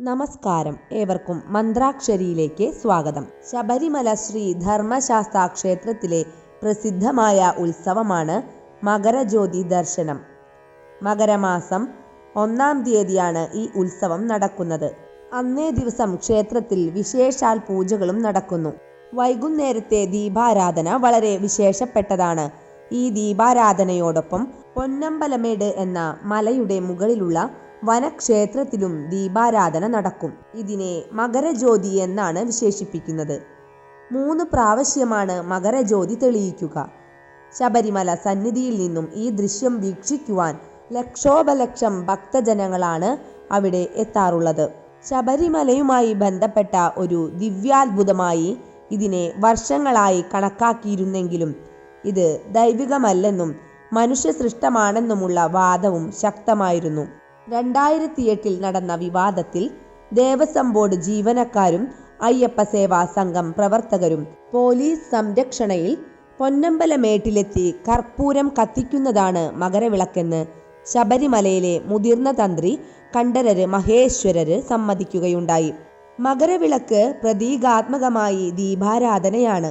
നമസ്കാരം. ഏവർക്കും മന്ത്രാക്ഷരിയിലേക്ക് സ്വാഗതം. ശബരിമല ശ്രീ ധർമ്മശാസ്താ ക്ഷേത്രത്തിലെ പ്രസിദ്ധമായ ഉത്സവമാണ് മകരജ്യോതി ദർശനം. മകരമാസം ഒന്നാം തീയതിയാണ് ഈ ഉത്സവം നടക്കുന്നത്. അന്നേ ദിവസം ക്ഷേത്രത്തിൽ വിശേഷാൽ പൂജകളും നടക്കുന്നു. വൈകുന്നേരത്തെ ദീപാരാധന വളരെ വിശേഷപ്പെട്ടതാണ്. ഈ ദീപാരാധനയോടൊപ്പം പൊന്നമ്പലമേട് എന്ന മലയുടെ മുകളിലുള്ള വനക്ഷേത്രത്തിലും ദീപാരാധന നടക്കും. ഇതിനെ മകരജ്യോതി എന്നാണ് വിശേഷിപ്പിക്കുന്നത്. മൂന്ന് പ്രാവശ്യമാണ് മകരജ്യോതി തെളിയിക്കുക. ശബരിമല സന്നിധിയിൽ നിന്നും ഈ ദൃശ്യം വീക്ഷിക്കുവാൻ ലക്ഷോപലക്ഷം ഭക്തജനങ്ങളാണ് അവിടെ എത്താറുള്ളത്. ശബരിമലയുമായി ബന്ധപ്പെട്ട ഒരു ദിവ്യാത്ഭുതമായി ഇതിനെ വർഷങ്ങളായി കണക്കാക്കിയിരുന്നെങ്കിലും ഇത് ദൈവികമല്ലെന്നും മനുഷ്യ സൃഷ്ടമാണെന്നുമുള്ള വാദവും ശക്തമായിരുന്നു. രണ്ടായിരത്തി എട്ടിൽ നടന്ന വിവാദത്തിൽ ദേവസ്വം ബോർഡ് ജീവനക്കാരും അയ്യപ്പ സേവാ സംഘം പ്രവർത്തകരും പോലീസ് സംരക്ഷണയിൽ പൊന്നമ്പലമേട്ടിലെത്തി കർപ്പൂരം കത്തിക്കുന്നതാണ് മകരവിളക്കെന്ന് ശബരിമലയിലെ മുതിർന്ന തന്ത്രി കണ്ഠരര് മഹേശ്വരര് സമ്മതിക്കുകയുണ്ടായി. മകരവിളക്ക് പ്രതീകാത്മകമായി ദീപാരാധനയാണ്.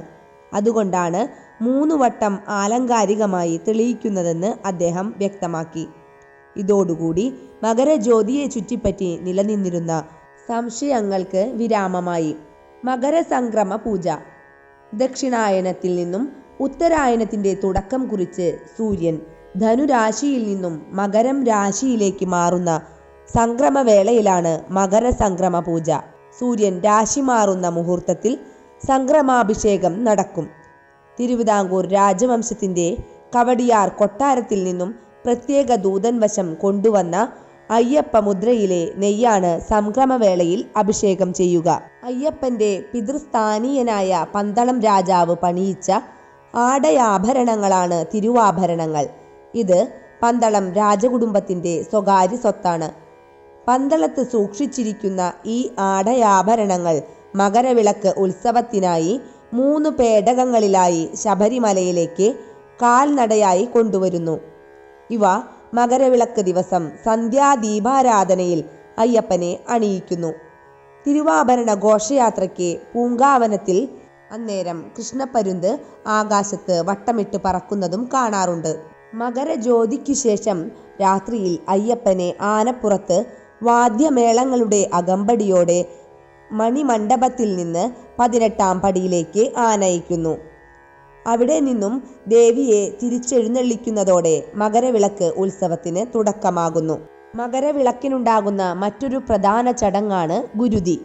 അതുകൊണ്ടാണ് മൂന്നുവട്ടം ആലങ്കാരികമായി തെളിയിക്കുന്നതെന്ന് അദ്ദേഹം വ്യക്തമാക്കി. ഇതോടുകൂടി മകരജ്യോതിയെ ചുറ്റിപ്പറ്റി നിലനിന്നിരുന്ന സംശയങ്ങൾക്ക് വിരാമമായി മകരസംക്രമ പൂജ. ദക്ഷിണായനത്തിൽ നിന്നും ഉത്തരായനത്തിന്റെ തുടക്കം കുറിച്ച് സൂര്യൻ ധനുരാശിയിൽ നിന്നും മകരം രാശിയിലേക്ക് മാറുന്ന സംക്രമവേളയിലാണ് മകരസംക്രമ പൂജ. സൂര്യൻ രാശി മാറുന്ന മുഹൂർത്തത്തിൽ സംക്രമാഭിഷേകം നടക്കും. തിരുവിതാംകൂർ രാജവംശത്തിന്റെ കവടിയാർ കൊട്ടാരത്തിൽ നിന്നും പ്രത്യേക ദൂതൻ വശം കൊണ്ടുവന്ന അയ്യപ്പ മുദ്രയിലെ നെയ്യാണ് സംക്രമവേളയിൽ അഭിഷേകം ചെയ്യുക. അയ്യപ്പന്റെ പിതൃസ്ഥാനീയനായ പന്തളം രാജാവ് പണിയിച്ച ആടയാഭരണങ്ങളാണ് തിരുവാഭരണങ്ങൾ. ഇത് പന്തളം രാജകുടുംബത്തിന്റെ സ്വകാര്യ സ്വത്താണ്. പന്തളത്ത് സൂക്ഷിച്ചിരിക്കുന്ന ഈ ആടയാഭരണങ്ങൾ മകരവിളക്ക് ഉത്സവത്തിനായി മൂന്ന് പേടകങ്ങളിലായി ശബരിമലയിലേക്ക് കാൽനടയായി കൊണ്ടുവരുന്നു. ഇവ മകരവിളക്ക് ദിവസം സന്ധ്യാദീപാരാധനയിൽ അയ്യപ്പനെ അണിയിക്കുന്നു. തിരുവാഭരണ ഘോഷയാത്രയ്ക്ക് പൂങ്കാവനത്തിൽ അന്നേരം കൃഷ്ണപ്പരുന്ത് ആകാശത്ത് വട്ടമിട്ട് പറക്കുന്നതും കാണാറുണ്ട്. മകരജ്യോതിക്കു ശേഷം രാത്രിയിൽ അയ്യപ്പനെ ആനപ്പുറത്ത് വാദ്യമേളങ്ങളുടെ അകമ്പടിയോടെ മണിമണ്ഡപത്തിൽ നിന്ന് പതിനെട്ടാം പടിയിലേക്ക് ആനയിക്കുന്നു. അവിടെ നിന്നും ദേവിയെ തിരിച്ചെഴുന്നള്ളിക്കുന്നതോടെ മകരവിളക്ക് ഉത്സവത്തിന് തുടക്കമാകുന്നു. മകരവിളക്കിനുണ്ടാകുന്ന മറ്റൊരു പ്രധാന ചടങ്ങാണ് ഗുരുതി.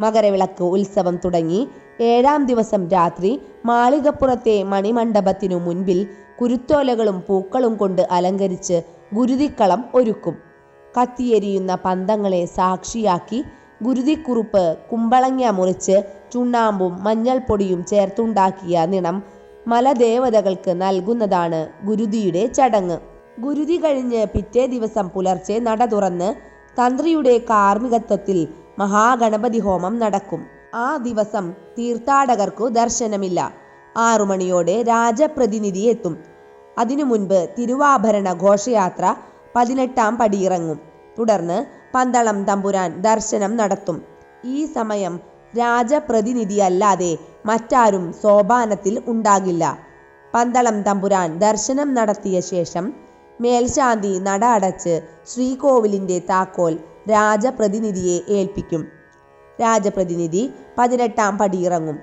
മകരവിളക്ക് ഉത്സവം തുടങ്ങി ഏഴാം ദിവസം രാത്രി മാളികപ്പുറത്തെ മണിമണ്ഡപത്തിനു മുൻപിൽ കുരുത്തോലകളും പൂക്കളും കൊണ്ട് അലങ്കരിച്ച് ഗുരുതിക്കളം ഒരുക്കും. കത്തിയെരിയുന്ന പന്തങ്ങളെ സാക്ഷിയാക്കി ഗുരുതിക്കുറുപ്പ് കുമ്പളങ്ങ മുറിച്ച് ചുണ്ണാമ്പും മഞ്ഞൾപ്പൊടിയും ചേർത്തുണ്ടാക്കിയ നിണം മലദേവതകൾക്ക് നൽകുന്നതാണ് ഗുരുതിയുടെ ചടങ്ങ്. ഗുരുതി കഴിഞ്ഞ് പിറ്റേ ദിവസം പുലർച്ചെ നട തുറന്ന് തന്ത്രിയുടെ കാർമ്മികത്വത്തിൽ മഹാഗണപതി ഹോമം നടക്കും. ആ ദിവസം തീർത്ഥാടകർക്കു ദർശനമില്ല. ആറു മണിയോടെ രാജപ്രതിനിധി എത്തും. അതിനു മുൻപ് തിരുവാഭരണ ഘോഷയാത്ര പതിനെട്ടാം പടിയിറങ്ങും തുടർന്ന് പന്തളം തമ്പുരാൻ ദർശനം നടത്തും. ഈ സമയം രാജപ്രതിനിധിയല്ലാതെ മറ്റാരും സോപാനത്തിൽ ഉണ്ടാകില്ല. പന്തളം തമ്പുരാൻ ദർശനം നടത്തിയ ശേഷം മേൽശാന്തി നട അടച്ച് ശ്രീകോവിലിന്റെ താക്കോൽ രാജപ്രതിനിധിയെ ഏൽപ്പിക്കും. രാജപ്രതിനിധി പതിനെട്ടാം പടിയിറങ്ങും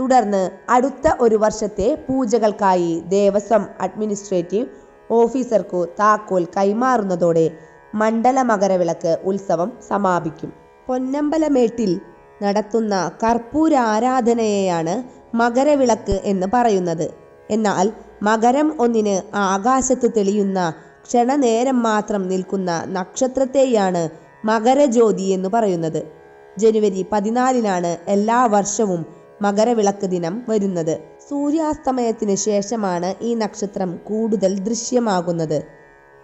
തുടർന്ന് അടുത്ത ഒരു വർഷത്തെ പൂജകൾക്കായി ദേവസ്വം അഡ്മിനിസ്ട്രേറ്റീവ് ഓഫീസർക്കു താക്കോൽ കൈമാറുന്നതോടെ മണ്ഡല മകരവിളക്ക് ഉത്സവം സമാപിക്കും. പൊന്നമ്പലമേട്ടിൽ നടത്തുന്ന കർപ്പൂരാരാധനയെയാണ് മകരവിളക്ക് എന്ന് പറയുന്നത്. എന്നാൽ മകരം ഒന്നിന് ആകാശത്ത് തെളിയുന്ന ക്ഷണനേരം മാത്രം നിൽക്കുന്ന നക്ഷത്രത്തെയാണ് മകരജ്യോതി എന്ന് പറയുന്നത്. ജനുവരി പതിനാലിനാണ് എല്ലാ വർഷവും മകരവിളക്ക് ദിനം വരുന്നത്. സൂര്യാസ്തമയത്തിന് ശേഷമാണ് ഈ നക്ഷത്രം കൂടുതൽ ദൃശ്യമാകുന്നത്.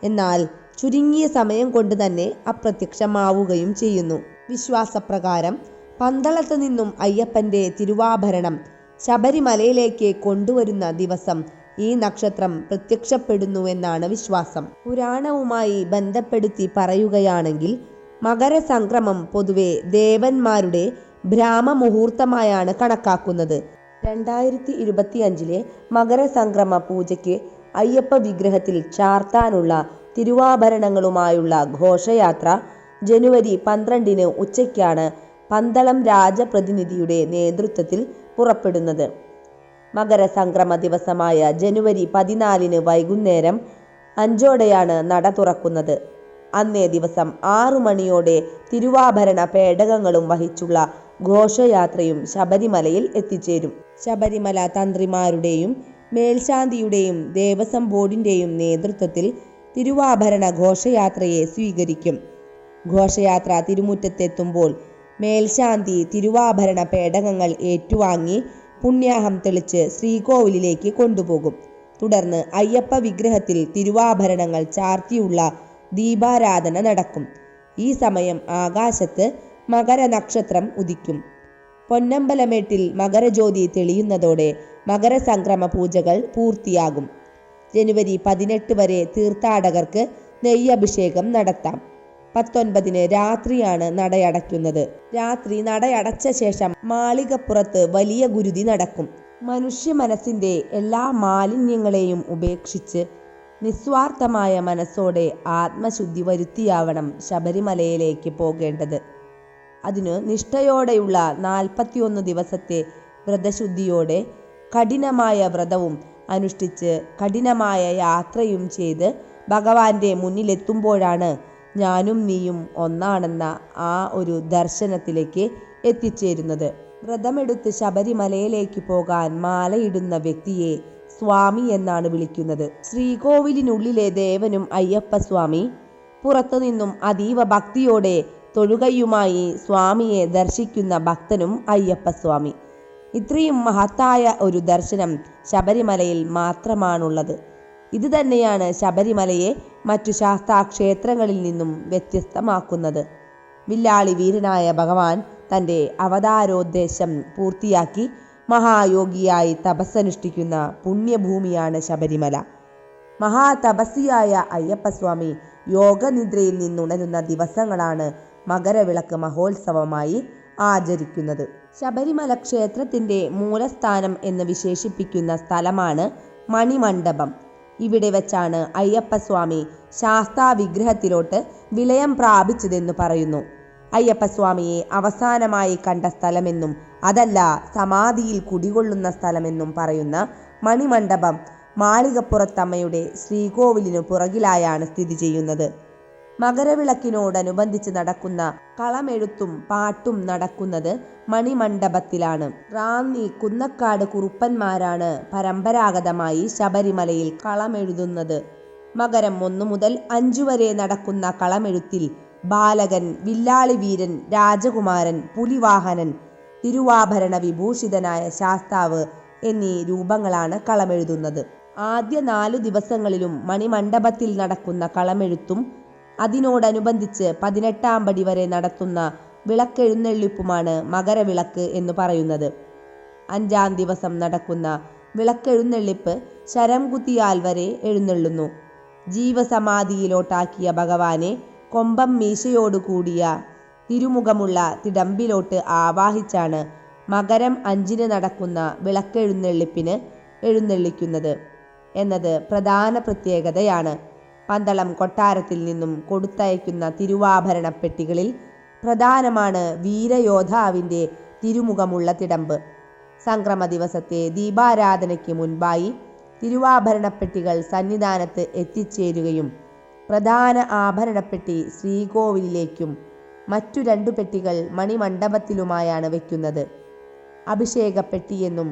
എന്നാൽ ചുരുങ്ങിയ സമയം കൊണ്ട് തന്നെ അപ്രത്യക്ഷമാവുകയും ചെയ്യുന്നു. വിശ്വാസപ്രകാരം പന്തളത്ത് നിന്നും അയ്യപ്പന്റെ തിരുവാഭരണം ശബരിമലയിലേക്ക് കൊണ്ടുവരുന്ന ദിവസം ഈ നക്ഷത്രം പ്രത്യക്ഷപ്പെടുന്നുവെന്നാണ് വിശ്വാസം. പുരാണവുമായി ബന്ധപ്പെടുത്തി പറയുകയാണെങ്കിൽ മകരസംക്രമം പൊതുവെ ദേവന്മാരുടെ ബ്രാഹ്മമുഹൂർത്തമായാണ് കണക്കാക്കുന്നത്. രണ്ടായിരത്തി ഇരുപത്തിയഞ്ചിലെ മകരസംക്രമ പൂജയ്ക്ക് അയ്യപ്പ വിഗ്രഹത്തിൽ ചാർത്താനുള്ള തിരുവാഭരണങ്ങളുമായുള്ള ഘോഷയാത്ര ജനുവരി പന്ത്രണ്ടിന് ഉച്ചയ്ക്കാണ് പന്തളം രാജപ്രതിനിധിയുടെ നേതൃത്വത്തിൽ പുറപ്പെടുന്നത്. മകരസംക്രമ ദിവസമായ ജനുവരി പതിനാലിന് വൈകുന്നേരം അഞ്ചോടെയാണ് നട തുറക്കുന്നത്. അന്നേ ദിവസം ആറു മണിയോടെ തിരുവാഭരണ പേടകങ്ങളും വഹിച്ചുള്ള ഘോഷയാത്രയും ശബരിമലയിൽ എത്തിച്ചേരും. ശബരിമല തന്ത്രിമാരുടെയും മേൽശാന്തിയുടെയും ദേവസ്വം ബോർഡിന്റെയും നേതൃത്വത്തിൽ തിരുവാഭരണ ഘോഷയാത്രയെ സ്വീകരിക്കും. ഘോഷയാത്ര തിരുമുറ്റത്തെത്തുമ്പോൾ മേൽശാന്തി തിരുവാഭരണ പേടകങ്ങൾ ഏറ്റുവാങ്ങി പുണ്യാഹം തെളിച്ച് ശ്രീകോവിലിലേക്ക് കൊണ്ടുപോകും. തുടർന്ന് അയ്യപ്പ വിഗ്രഹത്തിൽ തിരുവാഭരണങ്ങൾ ചാർത്തിയുള്ള ദീപാരാധന നടക്കും. ഈ സമയം ആകാശത്ത് മകരനക്ഷത്രം ഉദിക്കും. പൊന്നമ്പലമേട്ടിൽ മകരജ്യോതി തെളിയുന്നതോടെ മകരസംക്രമ പൂജകൾ പൂർത്തിയാകും. ജനുവരി പതിനെട്ട് വരെ തീർത്ഥാടകർക്ക് നെയ്യഭിഷേകം നടത്താം. പത്തൊൻപതിന് രാത്രിയാണ് നടയടയ്ക്കുന്നത്. രാത്രി നടയടച്ച ശേഷം മാളികപ്പുറത്ത് വലിയ ഗുരുതി നടക്കും. മനുഷ്യ മനസ്സിന്റെ എല്ലാ മാലിന്യങ്ങളെയും ഉപേക്ഷിച്ച് നിസ്വാർത്ഥമായ മനസ്സോടെ ആത്മശുദ്ധി വരുത്തിയാവണം ശബരിമലയിലേക്ക് പോകേണ്ടത്. അതിനു നിഷ്ഠയോടെയുള്ള നാൽപ്പത്തിയൊന്ന് ദിവസത്തെ വ്രതശുദ്ധിയോടെ കഠിനമായ വ്രതവും അനുഷ്ഠിച്ച് കഠിനമായ യാത്രയും ചെയ്ത് ഭഗവാന്റെ മുന്നിലെത്തുമ്പോഴാണ് ഞാനും നീയും ഒന്നാണെന്ന ആ ഒരു ദർശനത്തിലേക്ക് എത്തിച്ചേരുന്നത്. വ്രതമെടുത്ത് ശബരിമലയിലേക്ക് പോകാൻ മാലയിടുന്ന വ്യക്തിയെ സ്വാമി എന്നാണ് വിളിക്കുന്നത്. ശ്രീകോവിലിനുള്ളിലെ ദേവനും അയ്യപ്പസ്വാമി പുറത്തുനിന്നും അതീവ ഭക്തിയോടെ തൊഴുകയുമായി സ്വാമിയെ ദർശിക്കുന്ന ഭക്തനും അയ്യപ്പസ്വാമി. ഇത്രയും മഹത്തായ ഒരു ദർശനം ശബരിമലയിൽ മാത്രമാണുള്ളത്. ഇത് തന്നെയാണ് ശബരിമലയെ മറ്റു ശാസ്താക്ഷേത്രങ്ങളിൽ നിന്നും വ്യത്യസ്തമാക്കുന്നത്. വില്ലാളി വീരനായ ഭഗവാൻ തന്റെ അവതാരോദ്ദേശം പൂർത്തിയാക്കി മഹായോഗിയായി തപസ്സനുഷ്ഠിക്കുന്ന പുണ്യഭൂമിയാണ് ശബരിമല. മഹാതപസ്സിയായ അയ്യപ്പസ്വാമി യോഗനിദ്രയിൽ നിന്നുണരുന്ന ദിവസങ്ങളാണ് മകരവിളക്ക് മഹോത്സവമായി ആചരിക്കുന്നത്. ശബരിമല ക്ഷേത്രത്തിന്റെ മൂലസ്ഥാനം എന്ന് വിശേഷിപ്പിക്കുന്ന സ്ഥലമാണ് മണിമണ്ഡപം. ഇവിടെ വെച്ചാണ് അയ്യപ്പസ്വാമി ശാസ്താ വിഗ്രഹത്തിലോട്ട് വിലയം പ്രാപിച്ചതെന്ന് പറയുന്നു. അയ്യപ്പസ്വാമിയെ അവസാനമായി കണ്ട സ്ഥലമെന്നും അതല്ല സമാധിയിൽ കുടികൊള്ളുന്ന സ്ഥലമെന്നും പറയുന്ന മണിമണ്ഡപം മാളികപ്പുറത്തമ്മയുടെ ശ്രീകോവിലിനു പുറകിലായാണ് സ്ഥിതി ചെയ്യുന്നത്. മകരവിളക്കിനോടനുബന്ധിച്ച് നടക്കുന്ന കളമെഴുത്തും പാട്ടും നടക്കുന്നത് മണിമണ്ഡപത്തിലാണ്. റാന്നി കുന്നക്കാട് കുറുപ്പന്മാരാണ് പരമ്പരാഗതമായി ശബരിമലയിൽ കളമെഴുതുന്നത്. മകരം ഒന്നു മുതൽ അഞ്ചു വരെ നടക്കുന്ന കളമെഴുത്തിൽ ബാലകൻ വില്ലാളി വീരൻ രാജകുമാരൻ പുലിവാഹനൻ തിരുവാഭരണ വിഭൂഷിതനായ ശാസ്താവ് എന്നീ രൂപങ്ങളാണ് കളമെഴുതുന്നത്. ആദ്യ നാലു ദിവസങ്ങളിലും മണിമണ്ഡപത്തിൽ നടക്കുന്ന കളമെഴുത്തും അതിനോടനുബന്ധിച്ച് പതിനെട്ടാം പടി വരെ നടത്തുന്ന വിളക്കെഴുന്നള്ളിപ്പുമാണ് മകരവിളക്ക് എന്ന് പറയുന്നത്. അഞ്ചാം ദിവസം നടക്കുന്ന വിളക്കെഴുന്നള്ളിപ്പ് ശരം കുത്തിയാൽ വരെ എഴുന്നള്ളുന്നു. ജീവസമാധിയിലോട്ടാക്കിയ ഭഗവാനെ കൊമ്പം മീശയോടുകൂടിയ തിരുമുഖമുള്ള തിടമ്പിലോട്ട് ആവാഹിച്ചാണ് മകരം അഞ്ചിന് നടക്കുന്ന വിളക്കെഴുന്നള്ളിപ്പിന് എഴുന്നള്ളിക്കുന്നത്. എന്നത് പ്രധാന പ്രത്യേകതയാണ്. പന്തളം കൊട്ടാരത്തിൽ നിന്നും കൊടുത്തയക്കുന്ന തിരുവാഭരണ പെട്ടികളിൽ പ്രധാനമാണ് വീരയോദ്ധാവിന്റെ തിരുമുഖമുള്ള തിടമ്പ്. സംക്രമ ദിവസത്തെ ദീപാരാധനയ്ക്ക് മുൻപായി തിരുവാഭരണപ്പെട്ടികൾ സന്നിധാനത്ത് എത്തിച്ചേരുകയും പ്രധാന ആഭരണപ്പെട്ടി ശ്രീകോവിലിലേക്കും മറ്റു രണ്ടു പെട്ടികൾ മണിമണ്ഡപത്തിലുമായാണ് വയ്ക്കുന്നത് അഭിഷേകപ്പെട്ടിയെന്നും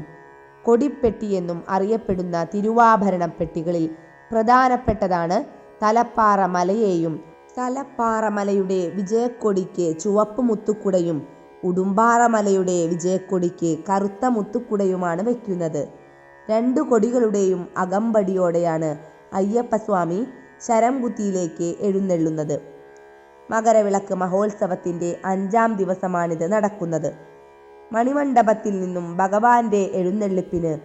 കൊടിപ്പെട്ടിയെന്നും അറിയപ്പെടുന്ന തിരുവാഭരണപ്പെട്ടികളിൽ പ്രധാനപ്പെട്ടതാണ് തലപ്പാറ മലയെയും തലപ്പാറ മലയുടെ വിജയക്കൊടിക്ക് ചുവപ്പ് മുത്തുക്കുടയും ഉടുമ്പാറ മലയുടെ വിജയക്കൊടിക്ക് കറുത്ത മുത്തുക്കുടയുമാണ് വയ്ക്കുന്നത്. രണ്ടു കൊടികളുടെയും അകമ്പടിയോടെയാണ് അയ്യപ്പസ്വാമി ശരംകുത്തിയിലേക്ക് എഴുന്നള്ളുന്നത്. മകരവിളക്ക് മഹോത്സവത്തിന്റെ അഞ്ചാം ദിവസമാണിത് നടക്കുന്നത്. മണിമണ്ഡപത്തിൽ നിന്നും ഭഗവാന്റെ എഴുന്നള്ളിപ്പിന്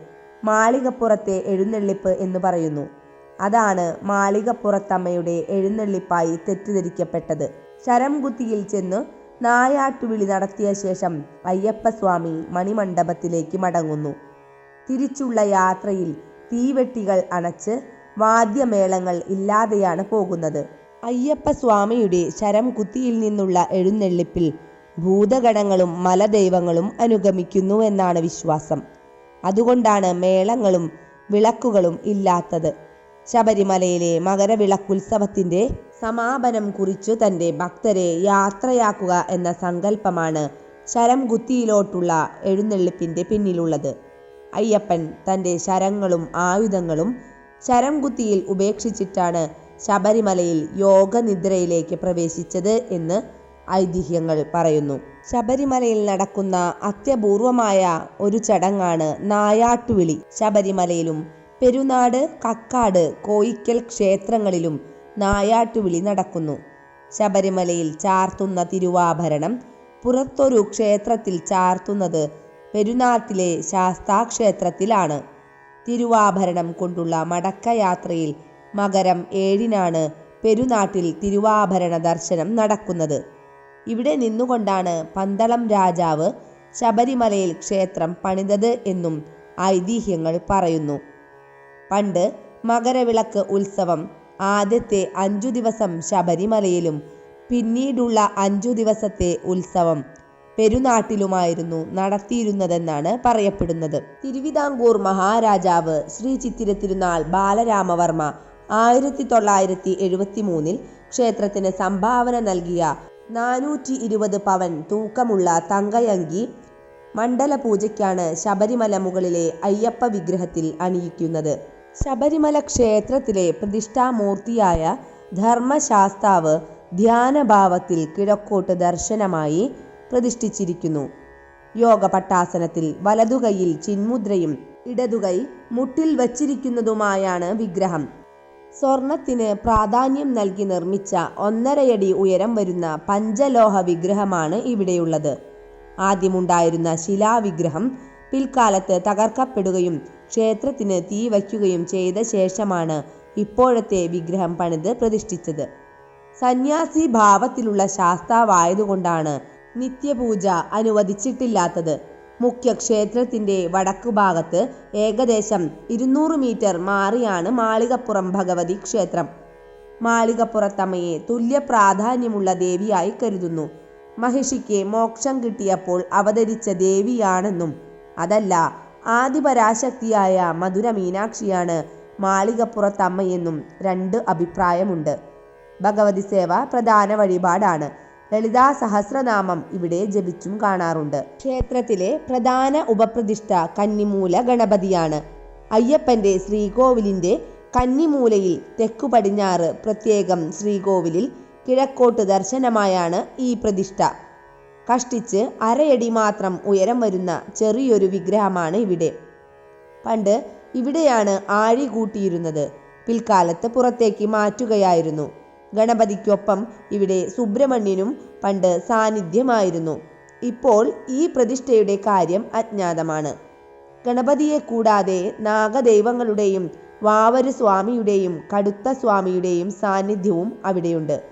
മാളികപ്പുറത്തെ എഴുന്നള്ളിപ്പ് എന്ന് പറയുന്നു. അതാണ് മാളികപ്പുറത്തമ്മയുടെ എഴുന്നള്ളിപ്പായി തെറ്റിദ്ധരിക്കപ്പെട്ടത്. ശരംകുത്തിയിൽ ചെന്ന് നായാട്ടുവിളി നടത്തിയ ശേഷം അയ്യപ്പസ്വാമി മണിമണ്ഡപത്തിലേക്ക് മടങ്ങുന്നു. തിരിച്ചുള്ള യാത്രയിൽ തീവെട്ടികൾ അണച്ച് വാദ്യമേളങ്ങൾ ഇല്ലാതെയാണ് പോകുന്നത്. അയ്യപ്പസ്വാമിയുടെ ശരംകുത്തിയിൽ നിന്നുള്ള എഴുന്നള്ളിപ്പിൽ ഭൂതഗണങ്ങളും മലദൈവങ്ങളും അനുഗമിക്കുന്നുവെന്നാണ് വിശ്വാസം. അതുകൊണ്ടാണ് മേളങ്ങളും വിളക്കുകളും ഇല്ലാത്തത്. ശബരിമലയിലെ മകരവിളക്കുത്സവത്തിന്റെ സമാപനം കുറിച്ചു തന്റെ ഭക്തരെ യാത്രയാക്കുക എന്ന സങ്കല്പമാണ് ശരം കുത്തിയിലോട്ടുള്ള എഴുന്നള്ളിപ്പിന്റെ പിന്നിലുള്ളത്. അയ്യപ്പൻ തന്റെ ശരങ്ങളും ആയുധങ്ങളും ശരം കുത്തിയിൽ ഉപേക്ഷിച്ചിട്ടാണ് ശബരിമലയിൽ യോഗനിദ്രയിലേക്ക് പ്രവേശിച്ചത് എന്ന് ഐതിഹ്യങ്ങൾ പറയുന്നു. ശബരിമലയിൽ നടക്കുന്ന അത്യപൂർവമായ ഒരു ചടങ്ങാണ് നായാട്ടുവിളി. ശബരിമലയിലും പെരുനാട് കക്കാട് കോയിക്കൽ ക്ഷേത്രങ്ങളിലും നായാട്ടുവിളി നടക്കുന്നു. ശബരിമലയിൽ ചാർത്തുന്ന തിരുവാഭരണം പുറത്തൊരു ക്ഷേത്രത്തിൽ ചാർത്തുന്നത് പെരുനാട്ടിലെ ശാസ്താക്ഷേത്രത്തിലാണ്. തിരുവാഭരണം കൊണ്ടുള്ള മടക്കയാത്രയിൽ മകരം ഏഴിനാണ് പെരുനാട്ടിൽ തിരുവാഭരണ ദർശനം നടക്കുന്നത്. ഇവിടെ നിന്നുകൊണ്ടാണ് പന്തളം രാജാവ് ശബരിമലയിൽ ക്ഷേത്രം പണിതത് എന്നും ഐതിഹ്യങ്ങൾ പറയുന്നു. പണ്ട് മകരവിളക്ക് ഉത്സവം. ആദ്യത്തെ അഞ്ചു ദിവസം ശബരിമലയിലും പിന്നീടുള്ള അഞ്ചു ദിവസത്തെ ഉത്സവം പെരുനാട്ടിലുമായിരുന്നു നടത്തിയിരുന്നതെന്നാണ് പറയപ്പെടുന്നത്. തിരുവിതാംകൂർ മഹാരാജാവ് ശ്രീ ചിത്തിര തിരുനാൾ ബാലരാമവർമ്മ ആയിരത്തി തൊള്ളായിരത്തി എഴുപത്തി മൂന്നിൽ ക്ഷേത്രത്തിന് സംഭാവന നൽകിയ നാനൂറ്റി ഇരുപത് പവൻ തൂക്കമുള്ള തങ്കയങ്കി മണ്ഡല പൂജയ്ക്കാണ് ശബരിമല മുകളിലെ അയ്യപ്പ വിഗ്രഹത്തിൽ അണിയിക്കുന്നത്. ശബരിമല ക്ഷേത്രത്തിലെ പ്രതിഷ്ഠാമൂർത്തിയായ ധർമ്മശാസ്താവ് ധ്യാനഭാവത്തിൽ കിഴക്കോട്ട് ദർശനമായി പ്രതിഷ്ഠിച്ചിരിക്കുന്നു. യോഗ പട്ടാസനത്തിൽ വലതുകൈയിൽ ചിന്മുദ്രയും ഇടതുകൈ മുട്ടിൽ വച്ചിരിക്കുന്നതുമായാണ് വിഗ്രഹം. സ്വർണത്തിന് പ്രാധാന്യം നൽകി നിർമ്മിച്ച ഒന്നരയടി ഉയരം വരുന്ന പഞ്ചലോഹ വിഗ്രഹമാണ് ഇവിടെയുള്ളത്. ആദ്യമുണ്ടായിരുന്ന ശിലാവിഗ്രഹം പിൽക്കാലത്ത് തകർക്കപ്പെടുകയും ക്ഷേത്രത്തിന് തീ വയ്ക്കുകയും ചെയ്ത ശേഷമാണ് ഇപ്പോഴത്തെ വിഗ്രഹം പണിത് പ്രതിഷ്ഠിച്ചത്. സന്യാസി ഭാവത്തിലുള്ള ശാസ്താവായതുകൊണ്ടാണ് നിത്യപൂജ അനുവദിച്ചിട്ടില്ലാത്തത്. മുഖ്യ ക്ഷേത്രത്തിന്റെ വടക്കുഭാഗത്ത് ഏകദേശം ഇരുന്നൂറ് മീറ്റർ മാറിയാണ് മാളികപ്പുറം ഭഗവതി ക്ഷേത്രം. മാളികപ്പുറത്തമ്മയെ തുല്യ പ്രാധാന്യമുള്ള ദേവിയായി കരുതുന്നു. മഹിഷിക്ക് മോക്ഷം കിട്ടിയപ്പോൾ അവതരിച്ച ദേവിയാണെന്നും അതല്ല ആദിപരാശക്തിയായ മധുര മീനാക്ഷിയാണ് മാളികപ്പുറത്തമ്മയെന്നും രണ്ട് അഭിപ്രായമുണ്ട്. ഭഗവതി സേവ പ്രധാന വഴിപാടാണ്. ലളിതാ സഹസ്രനാമം ഇവിടെ ജപിച്ചും കാണാറുണ്ട്. ക്ഷേത്രത്തിലെ പ്രധാന ഉപപ്രതിഷ്ഠ കന്നിമൂല ഗണപതിയാണ്. അയ്യപ്പന്റെ ശ്രീകോവിലിന്റെ കന്നിമൂലയിൽ തെക്കു പടിഞ്ഞാറ് പ്രത്യേകം ശ്രീകോവിലിൽ കിഴക്കോട്ട് ദർശനമായാണ് ഈ പ്രതിഷ്ഠ. കഷ്ടിച്ച് അരയടി മാത്രം ഉയരം വരുന്ന ചെറിയൊരു വിഗ്രഹമാണ് ഇവിടെ. പണ്ട് ഇവിടെയാണ് ആഴി കൂട്ടിയിരുന്നത്. പിൽക്കാലത്ത് പുറത്തേക്ക് മാറ്റുകയായിരുന്നു. ഗണപതിക്കൊപ്പം ഇവിടെ സുബ്രഹ്മണ്യനും പണ്ട് സാന്നിധ്യമായിരുന്നു. ഇപ്പോൾ ഈ പ്രതിഷ്ഠയുടെ കാര്യം അജ്ഞാതമാണ്. ഗണപതിയെ കൂടാതെ നാഗദൈവങ്ങളുടെയും വാവര് സ്വാമിയുടെയും കടുത്ത സ്വാമിയുടെയും സാന്നിധ്യവും അവിടെയുണ്ട്.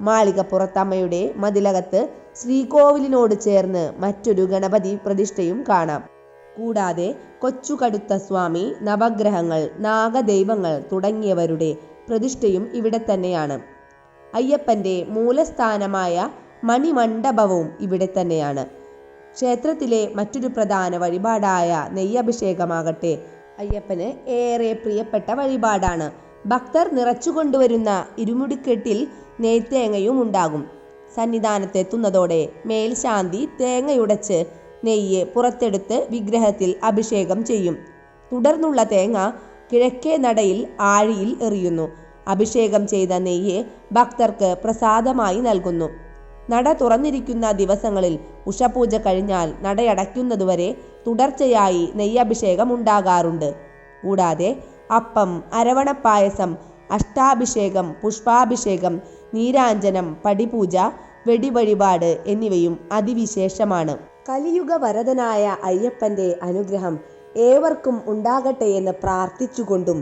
മാളികപ്പുറത്തമ്മയുടെ മതിലകത്ത് ശ്രീകോവിലിനോട് ചേർന്ന് മറ്റൊരു ഗണപതി പ്രതിഷ്ഠയും കാണാം. കൂടാതെ കൊച്ചുകടുത്ത സ്വാമി നവഗ്രഹങ്ങൾ നാഗദൈവങ്ങൾ തുടങ്ങിയവരുടെ പ്രതിഷ്ഠയും ഇവിടെ തന്നെയാണ്. അയ്യപ്പന്റെ മൂലസ്ഥാനമായ മണിമണ്ഡപവും ഇവിടെ തന്നെയാണ്. ക്ഷേത്രത്തിലെ മറ്റൊരു പ്രധാന വഴിപാടായ നെയ്യഭിഷേകമാകട്ടെ അയ്യപ്പന് ഏറെ പ്രിയപ്പെട്ട വഴിപാടാണ്. ഭക്തർ നിറച്ചുകൊണ്ടുവരുന്ന ഇരുമുടിക്കെട്ടിൽ നെയ്ത്തേങ്ങയും ഉണ്ടാകും. സന്നിധാനത്തെത്തുന്നതോടെ മേൽശാന്തി തേങ്ങയുടച്ച് നെയ്യ് പുറത്തെടുത്ത് വിഗ്രഹത്തിൽ അഭിഷേകം ചെയ്യും. തുടർന്നുള്ള തേങ്ങ കിഴക്കേ നടയിൽ ആഴിയിൽ എറിയുന്നു. അഭിഷേകം ചെയ്ത നെയ്യ് ഭക്തർക്ക് പ്രസാദമായി നൽകുന്നു. നട തുറന്നിരിക്കുന്ന ദിവസങ്ങളിൽ ഉഷപൂജ കഴിഞ്ഞാൽ നടയടയ്ക്കുന്നതുവരെ തുടർച്ചയായി നെയ്യഭിഷേകം ഉണ്ടാകാറുണ്ട്. കൂടാതെ അപ്പം അരവണപ്പായസം അഷ്ടാഭിഷേകം പുഷ്പാഭിഷേകം നീരാഞ്ജനം പടിപൂജ വെടിവഴിപാട് എന്നിവയും അതിവിശേഷമാണ്. കലിയുഗ വരദനായ അയ്യപ്പന്റെ അനുഗ്രഹം ഏവർക്കും ഉണ്ടാകട്ടെ എന്ന് പ്രാർത്ഥിച്ചുകൊണ്ടും